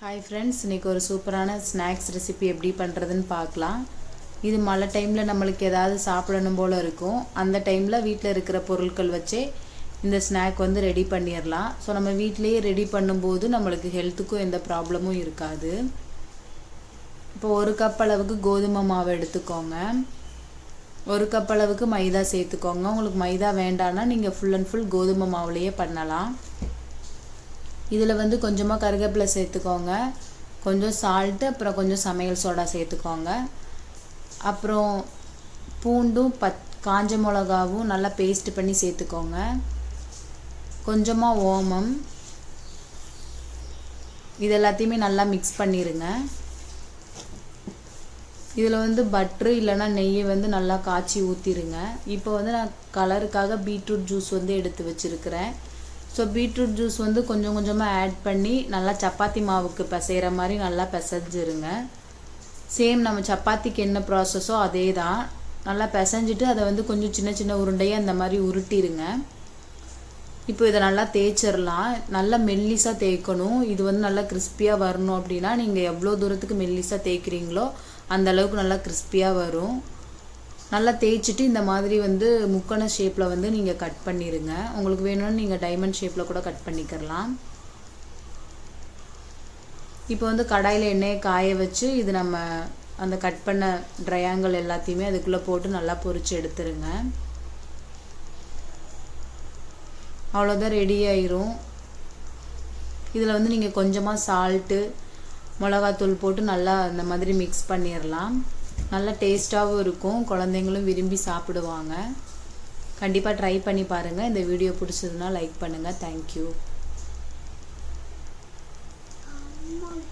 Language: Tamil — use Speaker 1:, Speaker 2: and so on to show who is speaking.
Speaker 1: ஹாய் ஃப்ரெண்ட்ஸ் இன்றைக்கி ஒரு சூப்பரான ஸ்நாக்ஸ் ரெசிபி எப்படி பண்ணுறதுன்னு பார்க்கலாம். இது மழை டைமில் நம்மளுக்கு ஏதாவது சாப்பிடணும் போல் இருக்கும். அந்த டைமில் வீட்டில் இருக்கிற பொருட்கள் வச்சே இந்த ஸ்நாக் வந்து ரெடி பண்ணிடலாம். ஸோ நம்ம வீட்டிலேயே ரெடி பண்ணும்போது நம்மளுக்கு ஹெல்த்துக்கும் எந்த ப்ராப்ளமும் இருக்காது. இப்போ ஒரு கப் அளவுக்கு கோதுமை மாவு எடுத்துக்கோங்க. ஒரு கப் அளவுக்கு மைதா சேர்த்துக்கோங்க. உங்களுக்கு மைதா வேண்டான்னா நீங்கள் ஃபுல் அண்ட் ஃபுல் கோதுமை மாவுலேயே பண்ணலாம். இதில் வந்து கொஞ்சமாக கருவேப்பிலை சேர்த்துக்கோங்க. கொஞ்சம் சால்ட்டு அப்புறம் கொஞ்சம் சமையல் சோடா சேர்த்துக்கோங்க. அப்புறம் பூண்டும் பத் காஞ்ச மிளகாவும் நல்லா பேஸ்ட் பண்ணி சேர்த்துக்கோங்க. கொஞ்சமாக ஓமம். இது எல்லாத்தையுமே நல்லா மிக்ஸ் பண்ணிடுங்க இதில் வந்து பட்ரு இல்லைன்னா நெய்யை வந்து நல்லா காய்ச்சி ஊற்றிடுங்க இப்போ வந்து நான் கலருக்காக பீட்ரூட் ஜூஸ் வந்து எடுத்து வச்சுருக்கிறேன். ஸோ பீட்ரூட் ஜூஸ் வந்து கொஞ்சம் கொஞ்சமாக ஆட் பண்ணி நல்லா சப்பாத்தி மாவுக்கு பிசைகிற மாதிரி நல்லா பிசைஞ்சிருங்க. சேம் நம்ம சப்பாத்திக்கு என்ன ப்ராசஸோ அதே தான் நல்லா பிசைஞ்சிட்டு அதை வந்து கொஞ்சம் சின்ன சின்ன உருண்டையாக அந்த மாதிரி உருட்டிடுங்க இப்போ இதை நல்லா தேய்ச்சிடலாம் நல்லா மெல்லிஸாக தேய்க்கணும். இது வந்து நல்லா கிறிஸ்பியாக வரணும் அப்படின்னா நீங்கள் எவ்வளோ தூரத்துக்கு மெல்லிஸாக தேய்க்கிறீங்களோ அந்த அளவுக்கு நல்லா கிறிஸ்பியாக வரும். நல்லா தேய்ச்சிட்டு இந்த மாதிரி வந்து முக்கணை ஷேப்பில் வந்து நீங்கள் கட் பண்ணிடுங்க உங்களுக்கு வேணும்னு நீங்கள் டைமண்ட் ஷேப்பில் கூட கட் பண்ணிக்கிறலாம் இப்போ வந்து கடாயில் எண்ணெயை காய வச்சு இது நம்ம அந்த கட் பண்ண ட்ரையாங்கிள் எல்லாத்தையுமே அதுக்குள்ளே போட்டு நல்லா பொறிச்சு எடுத்துருங்க. அவ்வளோதான் ரெடி ஆயிரும். இதில் வந்து நீங்கள் கொஞ்சமாக சால்ட்டு மிளகாத்தூள் போட்டு நல்லா அந்த மாதிரி மிக்ஸ் பண்ணிடலாம் நல்லா டேஸ்ட்டாகவும் இருக்கும். குழந்தைங்களும் விரும்பி சாப்பிடுவாங்க. கண்டிப்பாக ட்ரை பண்ணி பாருங்கள் இந்த வீடியோ பிடிச்சதுன்னா லைக் பண்ணுங்கள் தேங்க்யூ